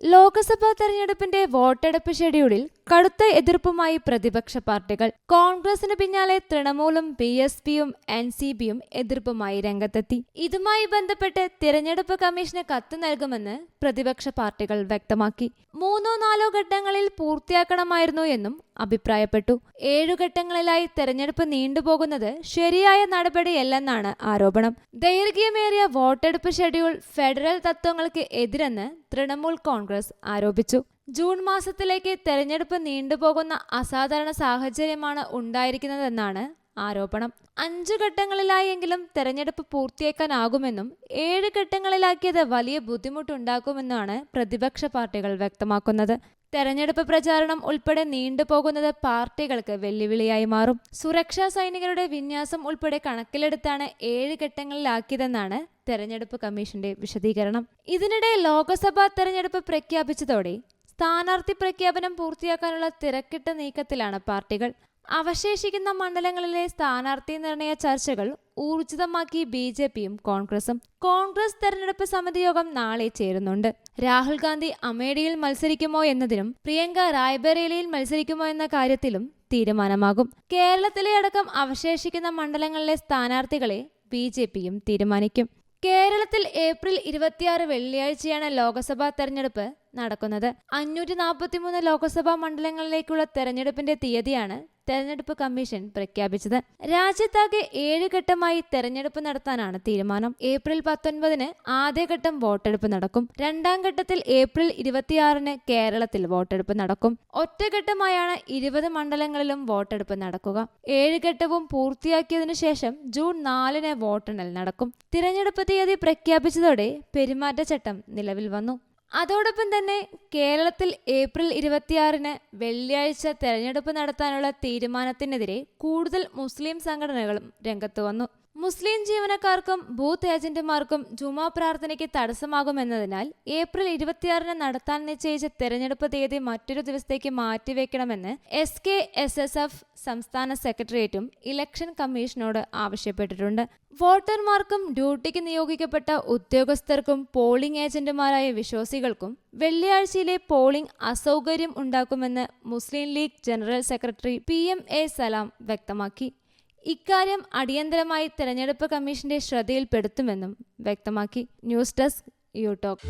ലോക്സഭാ തെരഞ്ഞെടുപ്പിന്റെ വോട്ടെടുപ്പ് ഷെഡ്യൂളിൽ കടുത്ത എതിർപ്പുമായി പ്രതിപക്ഷ പാർട്ടികൾ കോൺഗ്രസിന് പിന്നാലെ തൃണമൂലും ബി എസ് പിയും എൻ സി പിയും എതിർപ്പുമായി രംഗത്തെത്തി. ഇതുമായി ബന്ധപ്പെട്ട് തിരഞ്ഞെടുപ്പ് കമ്മീഷന് കത്ത് നൽകുമെന്ന് പ്രതിപക്ഷ പാർട്ടികൾ വ്യക്തമാക്കി. മൂന്നോ നാലോ ഘട്ടങ്ങളിൽ പൂർത്തിയാക്കണമായിരുന്നു എന്നും അഭിപ്രായപ്പെട്ടു. ഏഴു ഘട്ടങ്ങളിലായി തെരഞ്ഞെടുപ്പ് നീണ്ടുപോകുന്നത് ശരിയായ നടപടിയല്ലെന്നാണ് ആരോപണം. ദൈർഘ്യമേറിയ വോട്ടെടുപ്പ് ഷെഡ്യൂൾ ഫെഡറൽ തത്വങ്ങൾക്ക് എതിരെന്ന് തൃണമൂൽ കോൺഗ്രസ് ആരോപിച്ചു. ജൂൺ മാസത്തിലേക്ക് തെരഞ്ഞെടുപ്പ് നീണ്ടുപോകുന്ന അസാധാരണ സാഹചര്യമാണ് ഉണ്ടായിരിക്കുന്നതെന്നാണ് ആരോപണം. അഞ്ചു ഘട്ടങ്ങളിലായെങ്കിലും തെരഞ്ഞെടുപ്പ് പൂർത്തിയാക്കാനാകുമെന്നും ഏഴ് ഘട്ടങ്ങളിലാക്കിയത് വലിയ ബുദ്ധിമുട്ടുണ്ടാക്കുമെന്നാണ് പ്രതിപക്ഷ പാർട്ടികൾ വ്യക്തമാക്കുന്നത്. തെരഞ്ഞെടുപ്പ് പ്രചാരണം ഉൾപ്പെടെ നീണ്ടുപോകുന്നത് പാർട്ടികൾക്ക് വെല്ലുവിളിയായി മാറും. സുരക്ഷാ സൈനികരുടെ വിന്യാസം ഉൾപ്പെടെ കണക്കിലെടുത്താണ് ഏഴ് ഘട്ടങ്ങളിലാക്കിയതെന്നാണ് തെരഞ്ഞെടുപ്പ് കമ്മീഷന്റെ വിശദീകരണം. ഇതിനിടെ ലോക്സഭാ തെരഞ്ഞെടുപ്പ് പ്രഖ്യാപിച്ചതോടെ സ്ഥാനാർത്ഥി പ്രഖ്യാപനം പൂർത്തിയാക്കാനുള്ള തിരക്കിട്ട നീക്കത്തിലാണ് പാർട്ടികൾ. അവശേഷിക്കുന്ന മണ്ഡലങ്ങളിലെ സ്ഥാനാർത്ഥി നിർണയ ചർച്ചകൾ ഊർജിതമാക്കി ബി ജെ പിയും കോൺഗ്രസും. കോൺഗ്രസ് തെരഞ്ഞെടുപ്പ് സമിതി യോഗം നാളെ ചേരുന്നുണ്ട്. രാഹുൽ ഗാന്ധി അമേഠിയിൽ മത്സരിക്കുമോ എന്നതിനും പ്രിയങ്ക റായ്ബറേലിയിൽ മത്സരിക്കുമോ എന്ന കാര്യത്തിലും തീരുമാനമാകും. കേരളത്തിലെ അടക്കം അവശേഷിക്കുന്ന മണ്ഡലങ്ങളിലെ സ്ഥാനാർത്ഥികളെ ബി ജെ പിയും തീരുമാനിക്കും. കേരളത്തിൽ ഏപ്രിൽ ഇരുപത്തിയാറ് വെള്ളിയാഴ്ചയാണ് ലോക്സഭാ തെരഞ്ഞെടുപ്പ് നടക്കുന്നത്. അഞ്ഞൂറ്റി നാൽപ്പത്തിമൂന്ന് ലോക്സഭാ മണ്ഡലങ്ങളിലേക്കുള്ള തെരഞ്ഞെടുപ്പിന്റെ തീയതിയാണ് തെരഞ്ഞെടുപ്പ് കമ്മീഷൻ പ്രഖ്യാപിച്ചത്. രാജ്യത്താകെ ഏഴ് ഘട്ടമായി തെരഞ്ഞെടുപ്പ് നടത്താനാണ് തീരുമാനം. ഏപ്രിൽ പത്തൊൻപതിന് ആദ്യഘട്ടം വോട്ടെടുപ്പ് നടക്കും. രണ്ടാം ഘട്ടത്തിൽ ഏപ്രിൽ ഇരുപത്തിയാറിന് കേരളത്തിൽ വോട്ടെടുപ്പ് നടക്കും. ഒറ്റഘട്ടമായാണ് ഇരുപത് മണ്ഡലങ്ങളിലും വോട്ടെടുപ്പ് നടക്കുക. ഏഴ് ഘട്ടവും പൂർത്തിയാക്കിയതിനു ശേഷം ജൂൺ നാലിന് വോട്ടെണ്ണൽ നടക്കും. തിരഞ്ഞെടുപ്പ് തീയതി പ്രഖ്യാപിച്ചതോടെ പെരുമാറ്റച്ചട്ടം നിലവിൽ വന്നു. അതോടൊപ്പം തന്നെ കേരളത്തിൽ ഏപ്രിൽ ഇരുപത്തിയാറിന് വെള്ളിയാഴ്ച തെരഞ്ഞെടുപ്പ് നടത്താനുള്ള തീരുമാനത്തിനെതിരെ കൂടുതൽ മുസ്ലിം സംഘടനകളും രംഗത്ത് വന്നു. മുസ്ലിം ജീവനക്കാർക്കും ബൂത്ത് ഏജന്റുമാർക്കും ജുമാ പ്രാർത്ഥനയ്ക്ക് തടസ്സമാകുമെന്നതിനാൽ ഏപ്രിൽ ഇരുപത്തിയാറിന് നടത്താൻ നിശ്ചയിച്ച തെരഞ്ഞെടുപ്പ് തീയതി മറ്റൊരു ദിവസത്തേക്ക് മാറ്റിവെക്കണമെന്ന് S K S S F സംസ്ഥാന സെക്രട്ടേറിയറ്റും ഇലക്ഷൻ കമ്മീഷനോട് ആവശ്യപ്പെട്ടിട്ടുണ്ട്. വോട്ടർമാർക്കും ഡ്യൂട്ടിക്ക് നിയോഗിക്കപ്പെട്ട ഉദ്യോഗസ്ഥർക്കും പോളിംഗ് ഏജന്റുമാരായ വിശ്വാസികൾക്കും വെള്ളിയാഴ്ചയിലെ പോളിംഗ് അസൗകര്യം ഉണ്ടാക്കുമെന്ന് Muslim League general secretary P M A Salam വ്യക്തമാക്കി. ഇക്കാര്യം അടിയന്തരമായി തെരഞ്ഞെടുപ്പ് കമ്മീഷന്റെ ശ്രദ്ധയിൽപ്പെടുത്തുമെന്നും വ്യക്തമാക്കി ന്യൂസ് ഡെസ്ക് യു ടോക്ക്